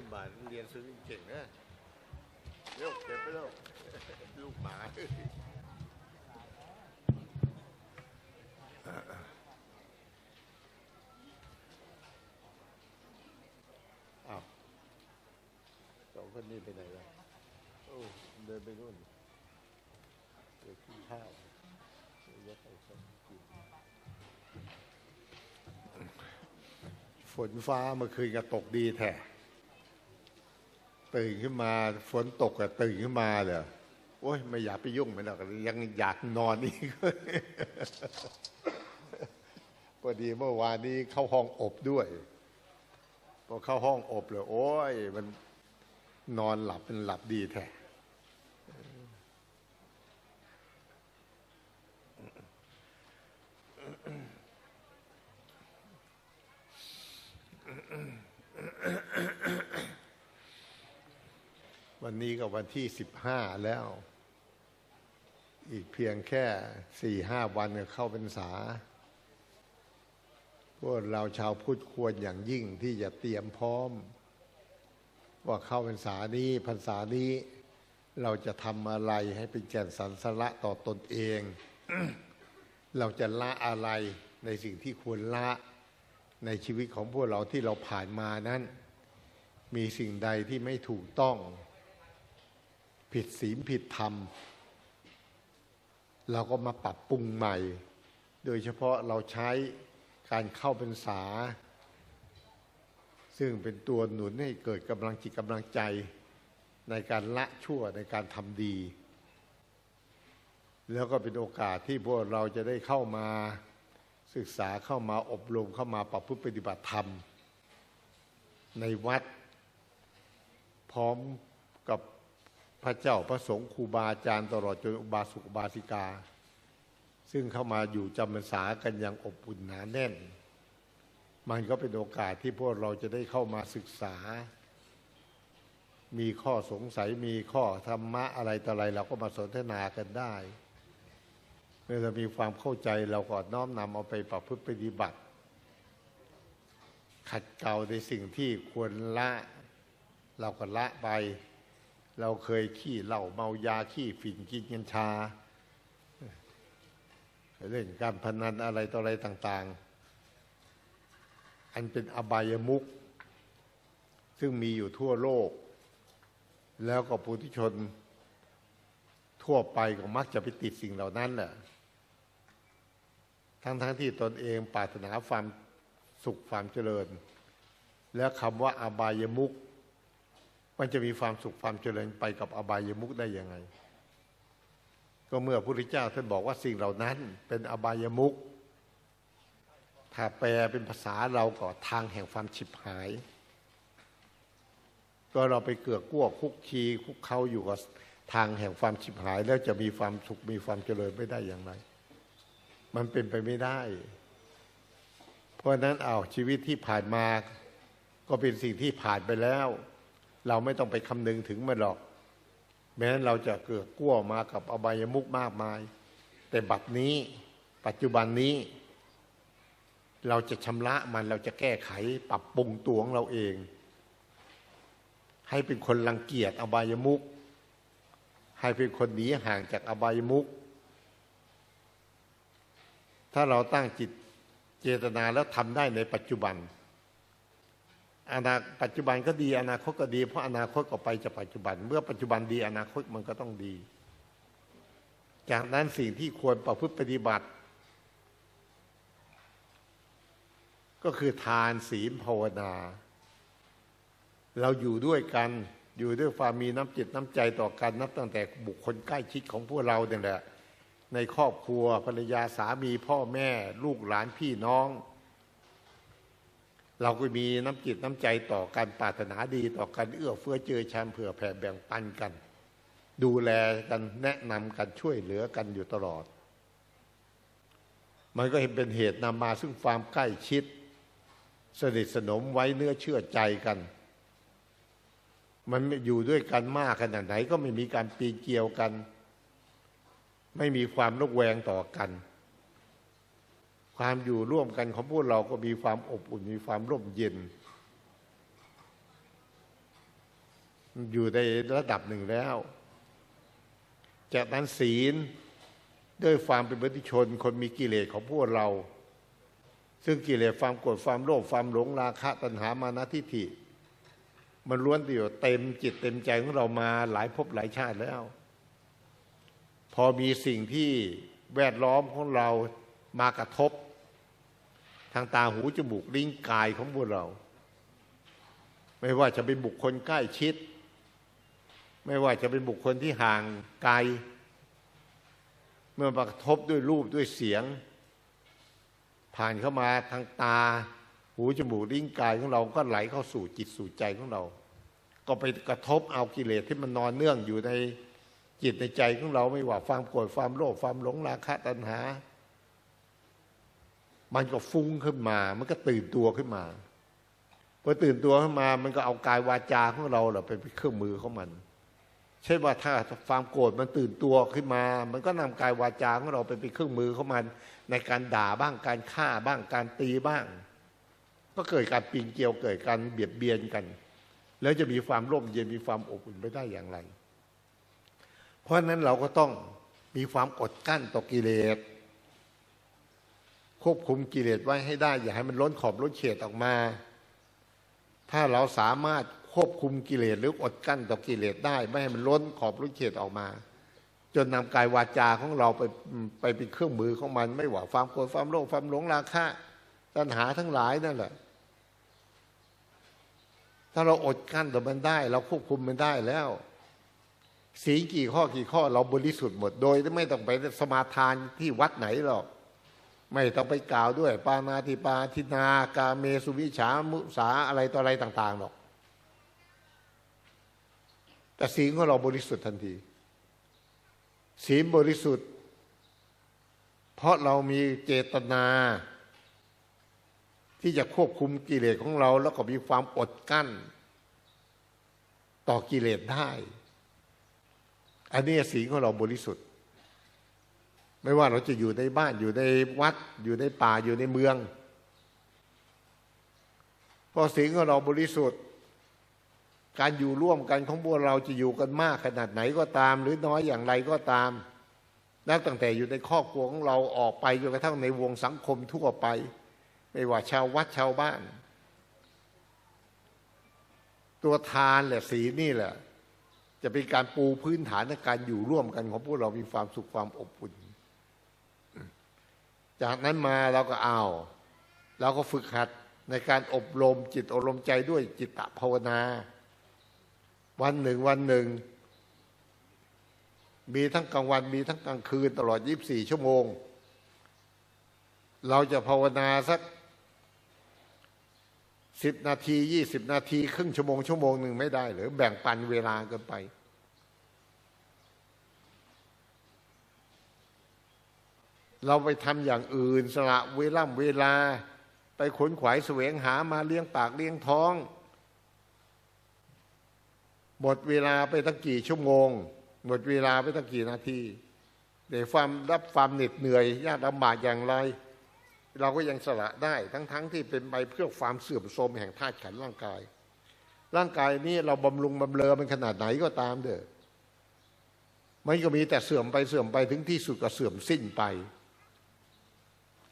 ต้นบาทเรียนซื้อเก่งนะเร็วเก็บไปเร็วลูกหมาอ้าวสองคนนี้ไปไหนล่ะโอ้เดินไปนู่นเดี๋ยวกินข้าวเดี๋ยวยกไปส่งกินฝนฟ้าเมื่อคืนก็ตกดีแท้ ตื่นขึ้นมาฝนตกอะตื่นขึ้นมาเลยโอ้ยไม่อยากไปยุ่งมันหรอกยังอยากนอนอีกพอดีเมื่อวานนี้เข้าห้องอบด้วยพอเข้าห้องอบเลยโอ้ยมันนอนหลับเป็นหลับดีแท้ วันนี้ก็วันที่สิบห้าแล้ว อีกเพียงแค่สี่ห้าวันก็เข้าพรรษา พวกเราชาวพุทธควรอย่างยิ่งที่จะเตรียมพร้อม ว่าเข้าพรรษานี้พรรษานี้เราจะทำอะไรให้เป็นแก่นสรรสระต่อตนเอง เราจะละอะไรในสิ่งที่ควรละในชีวิตของพวกเราที่เราผ่านมานั้น มีสิ่งใดที่ไม่ถูกต้อง ผิดศีลผิดธรรม เราก็มาปรับปรุงใหม่ โดยเฉพาะเราใช้การเข้าพรรษา ซึ่งเป็นตัวหนุนให้เกิดกำลังจิตกำลังใจในการละชั่วในการทำดี แล้วก็เป็นโอกาสที่พวกเราจะได้เข้ามาศึกษาเข้ามาอบรมเข้ามาปรับพฤติปฏิบัติธรรม ในวัด พร้อมกับ พระเจ้าพระสงฆ์ครูบาอาจารย์ตลอดจนอุบาสกอุบาสิกา ซึ่งเข้ามาอยู่จำพรรษากันอย่างอบอุ่นหนาแน่น มันก็เป็นโอกาสที่พวกเราจะได้เข้ามาศึกษา มีข้อสงสัยมีข้อธรรมะอะไรต่ออะไร เราก็มาสนทนากันได้เมื่อเรามีความเข้าใจเราก็น้อมนำเอาไปประพฤติปฏิบัติ ขัดเกลาในสิ่งที่ควรละ เราก็ละไป เราเคยขี้เหล้าเมายาขี้ฝิ่นกินกัญชาเล่นการพนันอะไรต่ออะไรต่าง ๆ อันเป็นอบายมุขซึ่งมีอยู่ทั่วโลก แล้วก็ปุถุชน ทั่วไปก็มักจะไปติดสิ่งเหล่านั้นแหละทั้งๆทที่ตนเองปรารถนาความสุขความเจริญ แล้วคำว่าอบายมุข มันจะมีความสุขความเจริญไปกับอบายมุขได้ยังไง ก็เมื่อพระพุทธเจ้าท่านบอกว่าสิ่งเหล่านั้น เป็นอบายมุขถ้าแปลเป็นภาษาเราก็ทางแห่งความฉิบหาย ก็เราไปเกือกกลัวคุกคีคุกเข้าอยู่กับทางแห่งความฉิบหาย แล้วจะมีความสุขมีความเจริญไม่ได้อย่างไร มันเป็นไปไม่ได้ เพราะนั้นเอาชีวิตที่ผ่านมา ก็เป็นสิ่งที่ผ่านไปแล้ว เราไม่ต้องไปคำนึงถึงมันหรอก แม้เราจะเกิดกั้วมากับอบายมุกมากมาย แต่บัดนี้ปัจจุบันนี้ เราจะชำระมันเราจะแก้ไขปรับปรุงตัวของเราเอง ให้เป็นคนรังเกียจอบายมุก ให้เป็นคนหนีห่างจากอบายมุก ถ้าเราตั้งจิตเจตนาแล้วทำได้ในปัจจุบัน อนาปัจจุบันก็ดี อนาคตก็ดี เพราะอนาคตก็ไปจากปัจจุบัน เมื่อปัจจุบันดีอนาคตมันก็ต้องดี จากนั้นสิ่งที่ควรประพฤติปฏิบัติ ก็คือทานศีลภาวนา เราอยู่ด้วยกันอยู่ด้วยความมีน้ำจิตน้ำใจต่อกันนับตั้งแต่บุคคลใกล้ชิดของพวกเราเนี่ยแหละในครอบครัวภรรยาสามีพ่อแม่ ลูกหลานพี่น้อง เราก็มีน้ำจิตน้ำใจต่อกันปรารถนาดีต่อกันเอื้อเฟื้อเจอชานเผื่อแผ่แบ่งปันกัน ดูแลกันแนะนำกันช่วยเหลือกันอยู่ตลอด มันก็เห็นเป็นเหตุนำมาซึ่งความใกล้ชิด สนิทสนมไว้เนื้อเชื่อใจกัน มันอยู่ด้วยกันมากขนาดไหนก็ไม่มีการปีเกี่ยวกัน ไม่มีความรกแวงต่อกัน ความอยู่ร่วมกันของพวกเราก็มีความอบอุ่นมีความร่มเย็น อยู่ในระดับหนึ่งแล้ว จากนั้นศีลด้วยความเป็นบุตุชน คนมีกิเลสของพวกเรา ซึ่งกิเลสความโกรธความโลภความหลงราคะตัณหามานะทิฏฐิ มันล้วนเดียวเต็มจิตเต็มใจของเรามาหลายภพหลายชาติแล้ว พอมีสิ่งที่แวดล้อมของเรามากระทบ ทางตาหูจมูกลิ้นกายของพวกเรา ไม่ว่าจะเป็นบุคคลใกล้ชิด ไม่ว่าจะเป็นบุคคลที่ห่างไกล เมื่อมากระทบด้วยรูปด้วยเสียง ผ่านเข้ามาทางตา หูจมูกลิ้นกายของเราก็ไหลเข้าสู่จิตสู่ใจของเรา ก็ไปกระทบเอากิเลสที่มันนอนเนื่องอยู่ในจิตในใจของเราไม่ว่าความโกรธความโลภความหลงราคะตัณหา มันก็ฟุ้งขึ้นมา มันก็ตื่นตัวขึ้นมาพอตื่นตัวขึ้นมา มันก็เอากายวาจาของเราเราไปเป็นเครื่องมือของมันใช่ว่าถ้าความโกรธมันตื่นตัวขึ้นมา มันก็นำกายวาจาของเราไปเป็นเครื่องมือของมัน ในการด่าบ้างการฆ่าบ้างการตีบ้าง ก็เกิดการปีนเกลียวเกิดการเบียดเบียนกัน แล้วจะมีความร่มเย็นมีความอบอุ่นไปได้อย่างไร เพราะนั้นเราก็ต้องมีความอดกั้นต่อกิเลส ควบคุมกิเลสไว้ให้ได้ อย่าให้มันล้นขอบล้นเขตออกมา ถ้าเราสามารถควบคุมกิเลสหรืออดกั้นต่อกิเลสได้ ไม่ให้มันล้นขอบล้นเขตออกมา จนนำกายวาจาของเราไปไปเป็นเครื่องมือของมัน ไม่ว่าความโกรธความโลภความหลงราคะตัณหาทั้งหลายนั่นแหละถ้าเราอดกั้นต่อมันได้ เราควบคุมมันได้แล้วศีกี่ข้อกี่ข้อเราบริสุทธิ์หมดโดยไม่ต้องไปสมาทานที่วัดไหนหรอก ไม่ต้องไปกล่าวด้วย ปานาติปาทินากาเมสุวิชามุสาอะไรต่ออะไรต่าง ๆ หรอก แต่ศีลของเราบริสุทธิ์ทันที ศีลบริสุทธิ์ เพราะเรามีเจตนา ที่จะควบคุมกิเลสของเรา แล้วก็มีความอดกั้น ต่อกิเลสได้ อันนี้สีของเราบริสุทธิ์ ไม่ว่าเราจะอยู่ในบ้านอยู่ในวัด อยู่ในป่าอยู่ในเมือง พอสีของเราบริสุทธิ์ การอยู่ร่วมกันของพวกเราจะอยู่กันมากขนาดไหนก็ตาม หรือน้อยอย่างไรก็ตาม นับตั้งแต่อยู่ในครอบครัวของเราออกไปจนกระทั่งในวงสังคมทั่วไป ไม่ว่าชาววัดชาวบ้าน ตัวทานแหละสีนี่แหละจะเป็นการปูพื้นฐานในการอยู่ร่วมกันของพวกเรามีความสุขความอบอุ่น จากนั้นมาเราก็เอาเราก็ฝึกหัดในการอบรมจิตอบรมใจด้วยจิตตภาวนา วันหนึ่งวันหนึ่ง มีทั้งกลางวันมีทั้งกลางคืนตลอด 24 ชั่วโมง เราจะภาวนาสักสิบนาทียี่สิบนาที ครึ่งชั่วโมงชั่วโมงหนึ่งไม่ได้หรือแบ่งปันเวลากันไป เราไปทำอย่างอื่นสละเวล่ำเวลา ไปขนขวายแสวงหามาเลี้ยงปากเลี้ยงท้อง หมดเวลาไปตั้งกี่ชั่วโมง หมดเวลาไปตั้งกี่นาทีเดี๋ยวความรับความเหน็ดเหนื่อยยากลำบากอย่างไร เราก็ยังสละได้ทั้งๆทที่เป็นไปเพื่อความเสื่อมโทรมแห่งธาตุขันร่างกาย ร่างกายนี้เราบำรุงบำเรอมันขนาดไหนก็ตามเด้อมันก็มีแต่เสื่อมไปเสื่อมไปถึงที่สุดก็เสื่อมสิ้นไป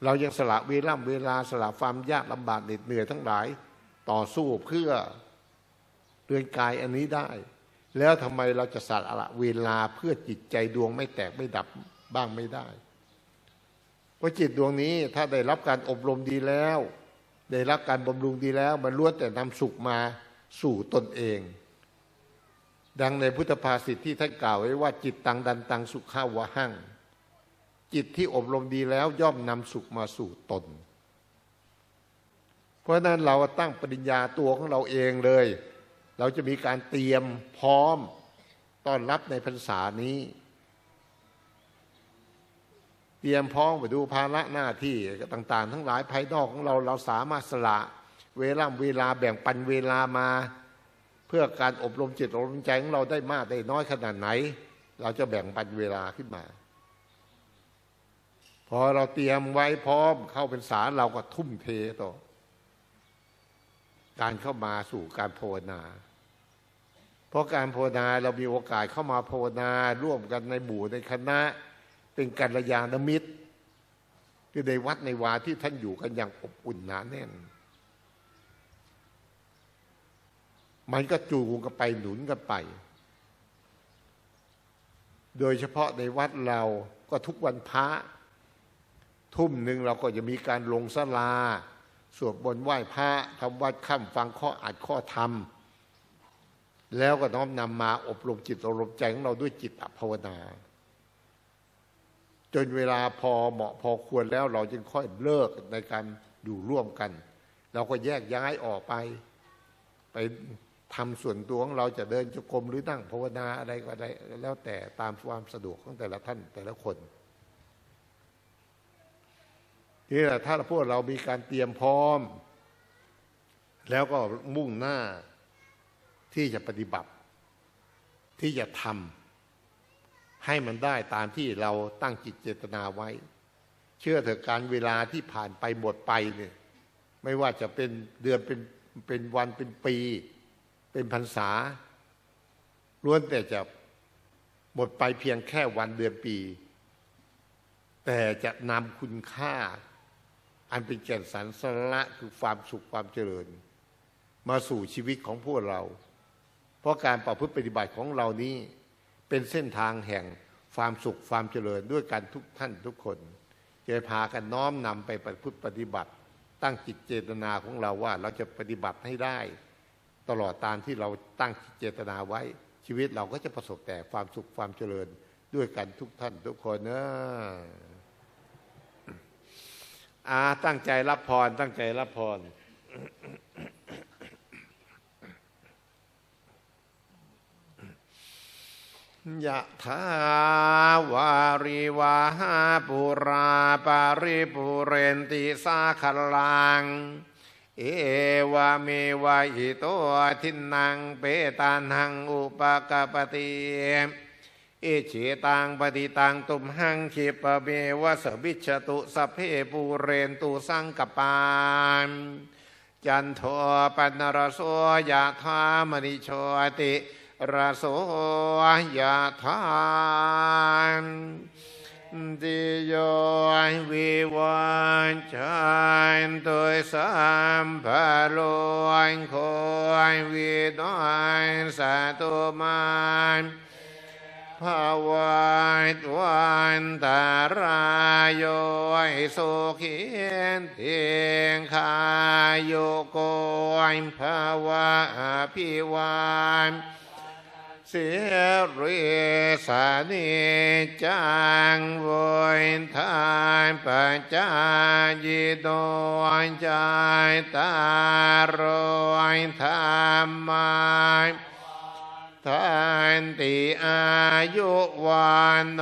เรายังสละเวลาเวลาสละความยากลำบากเหน็ดเหนื่อยทั้งหลาย ต่อสู้เพื่อเรือนกายอันนี้ได้ แล้วทำไมเราจะสละเวลาเพื่อจิตใจดวงไม่แตกไม่ดับบ้างไม่ได้เพราะจิตดวงนี้ถ้าได้รับการอบรมดีแล้ว ได้รับการบำรุงดีแล้ว มันล้วนแต่นำสุขมาสู่ตนเอง ดังในพุทธภาษิตที่ท่านกล่าวไว้ว่าจิตตังดันตังสุขข้าวะหั่ง จิตที่อบรมดีแล้วย่อมนำสุขมาสู่ตน เพราะนั้นเราตั้งปริญญาตัวของเราเองเลย เราจะมีการเตรียมพร้อมต้อนรับในพรรษานี้ เตรียมพร้อมไปดูภาระหน้าที่ต่าง ๆ ทั้งหลายภายนอกของเราเราสามารถสละเวลาเวลาแบ่งปันเวลามา เพื่อการอบรมจิตอบรมใจของเราได้มากได้น้อยขนาดไหน เราจะแบ่งปันเวลาขึ้นมา พอเราเตรียมไว้พร้อมเข้าเป็นสารเราก็ทุ่มเทต่อ การเข้ามาสู่การภาวนา เพราะการภาวนาเรามีโอกาสเข้ามาภาวนาร่วมกันในหมู่ในคณะ เป็นกัลยาณมิตรคือในวัดในวาที่ท่านอยู่กันอย่างอบอุ่นหนาแน่น มันก็จูงกันไปหนุนกันไป โดยเฉพาะในวัดเราก็ทุกวันพระ ทุ่มหนึ่งเราก็จะมีการลงสลา สวดบนไหว้พระทำวัดค่ำฟังข้ออัดข้อธรรม แล้วก็น้อมนำมาอบรมจิตอบรมใจของเราด้วยจิตภาวนา จนเวลาพอเหมาะพอควรแล้วเราจึงค่อยเลิกในการอยู่ร่วมกัน เราก็แยกย้ายออกไป ไปทำส่วนตัวของเราจะเดินจงกรมหรือนั่งภาวนาอะไรก็ได้แล้วแต่ตามความสะดวกของแต่ละท่านแต่ละคน นี่แหละถ้าพวกเรามีการเตรียมพร้อม แล้วก็มุ่งหน้าที่จะปฏิบัติ ที่จะทำให้มันได้ตามที่เราตั้งจิตเจตนาไว้ เชื่อเถอะการเวลาที่ผ่านไปหมดไปเนี่ย ไม่ว่าจะเป็นเดือนเป็นเป็นวันเป็นปี เป็นพรรษาล้วนแต่จะหมดไปเพียงแค่วันเดือนปี แต่จะนำคุณค่า อันเป็นแก่นสารสาระคือความสุขความเจริญ มาสู่ชีวิตของพวกเรา เพราะการประพฤติปฏิบัติของเรานี้เป็นเส้นทางแห่งความสุขความเจริญด้วยกันทุกท่านทุกคนจะพากันน้อมนำไปประพฤติปฏิบัติ ตั้งจิตเจตนาของเราว่าเราจะปฏิบัติให้ได้ ตลอดตามที่เราตั้งจิตเจตนาไว้ชีวิตเราก็จะประสบแต่ความสุขความเจริญด้วยกันทุกท่านทุกคนเนะ อาตั้งใจรับพร ตั้งใจรับพรยะถาวาริวาหาปุราปาริปุเรนติสาคลัง เอวาเมวะอิโตทินังเปตานังอุปกปติ เอเฉตังปฏิตังตุมหังขีปเมวะสบิชตุสเพปูเรนตุสังกปานจันโทปนรโสยะธามณิโชติรโสยะธานดิโยวิวันจันตุสัมภโลโควิโนสัตุมาน ภวายวันตารายโยสุขีนเทียงคายโยโกยภวะพิวานเสียรีสานิจังวนทานปัญจายโดนใจตารอยธรรมาย ทันติอายุวันโน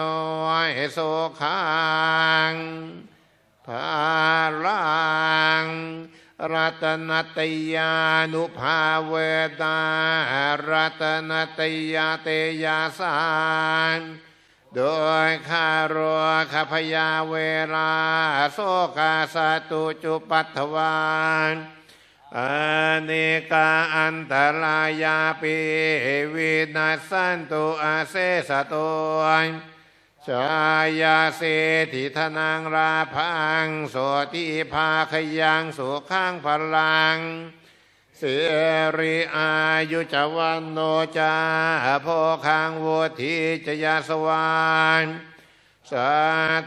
สุขังภาลังรัตนตยานุภาเวตารัตนตยาเตยาสานโดยคารขพยาเวลาโสกาสตุจุปัตถวาน อเนกาอันตรายาปิวินัสสันตุอาเซสตุนชายาเสถิธนังราพังโสติภาขยังสุขังพลังเสริอายุจวันโนจาโพคังวุธิจยาสวาน สา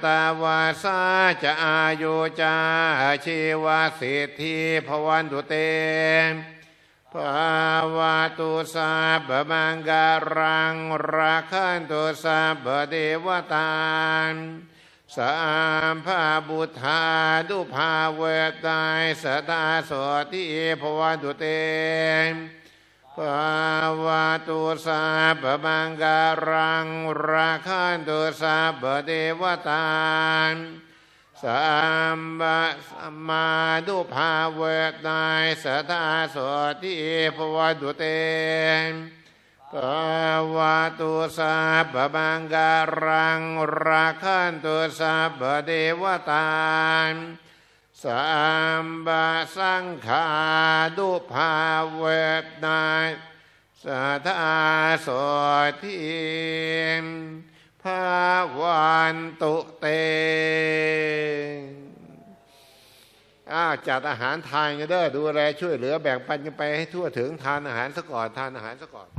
ตาวาสาจะอายุจาชีวสิทธิพวันตุเตภาวะตุสาบมังการังราคันตุสาบเดวตานสามภาบุธาดุภาเวตายสตาสติพวันตุเต ภาวะตุสาบมังการังราคันตุสาบเดวตานสัมบะสัมมาดุภาเวตายสทาสติภวตุเตภาวะตุสาบมังการังราคันตุสาบเดวตาน สัมบะสังขาดุภาเวตนายสัทธาโสทินภาวันตุเตอ้าจัดอาหารทานกันเด้อดูแลช่วยเหลือแบ่งปันกันไปให้ทั่วถึงทานอาหารซะก่อนทานอาหารซะก่อน